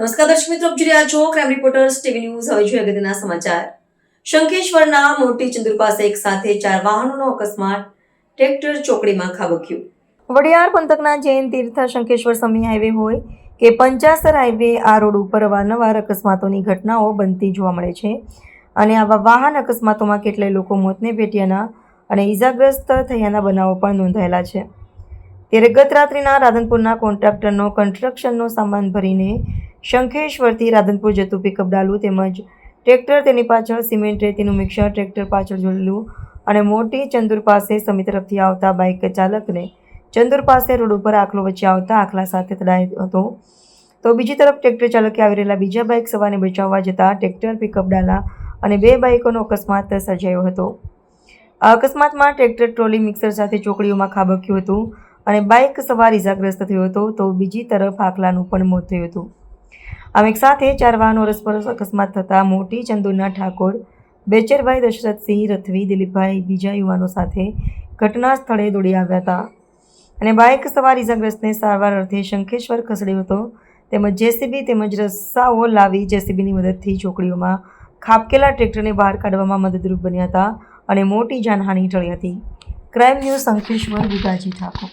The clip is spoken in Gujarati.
નમસ્કાર દર્શક મિત્રો, આપ જોઈ રહ્યા છો ક્રાઇમ રિપોર્ટર્સ ટીવી ન્યૂઝ હવે જોઈએ અગત્યના સમાચાર. શંખેશ્વરના મોટી ચંદુર પાસે એક સાથે ચાર વાહનોનો અકસ્માત, ટ્રેક્ટર ચોકડીમાં ખાબક્યું. વડિયાર પંથકના જૈન તીર્થ શંખેશ્વર સમી હાઈવે હોય કે પંચાસર હાઈવે આ રોડ ઉપર અવારનવાર અકસ્માતોની ઘટનાઓ બનતી જોવા મળે છે. અને આવા વાહન અકસ્માતોમાં કેટલાય લોકો મોતને ભેટ્યાના અને ઈજાગ્રસ્ત થયાના બનાવો પણ નોંધાયેલા છે. ત્યારે ગત રાત્રિના રાધનપુરના કોન્ટ્રાક્ટરનો, કન્સ્ટ્રક્શનનો સામાન ભરીને શંખેશ્વરથી રાધનપુર જતું પિકઅપ ડાલું તેમજ ટ્રેક્ટર તેની પાછળ સિમેન્ટ રેતીનું મિક્સર ટ્રેક્ટર પાછળ જોડેલું અને મોટી ચંદુર પાસે સમી તરફથી આવતા બાઇક ચાલકને ચંદુર પાસે રોડ ઉપર આખલો વચ્ચે આવતા આખલા સાથે તડાયો હતો. તો બીજી તરફ ટ્રેક્ટર ચાલકે આવી રહેલા બીજા બાઇક સવારને બચાવવા જતાં ટ્રેક્ટર પિકઅપ ડાલા અને બે બાઇકોનો અકસ્માત સર્જાયો હતો. આ અકસ્માતમાં ટ્રેક્ટર ટ્રોલી મિક્સર સાથે ચોકડીઓમાં ખાબક્યું હતું અને બાઇક સવાર ઇજાગ્રસ્ત થયો હતો. તો બીજી તરફ આખલાનું પણ મોત થયું હતું. આમ એક સાથે ચાર વાહનો રસપરસ અકસ્માત થતાં મોટી ચંદુના ઠાકોર, બેચરભાઈ દશરથસિંહ, રથવી, દિલીપભાઈ, બીજા યુવાનો સાથે ઘટના સ્થળે દોડી આવ્યા હતા. અને બાઇક સવાર ઇજાગ્રસ્તને સારવાર અર્થે શંખેશ્વર ખસેડ્યો હતો. તેમજ જેસીબી તેમજ રસ્સાઓ લાવી જેસીબીની મદદથી ચોકડીઓમાં ખાબકેલા ટ્રેક્ટરને બહાર કાઢવામાં મદદરૂપ બન્યા હતા અને મોટી જાનહાનિ ટળી હતી. Crime news Shankheshwar Vikaji Thakor.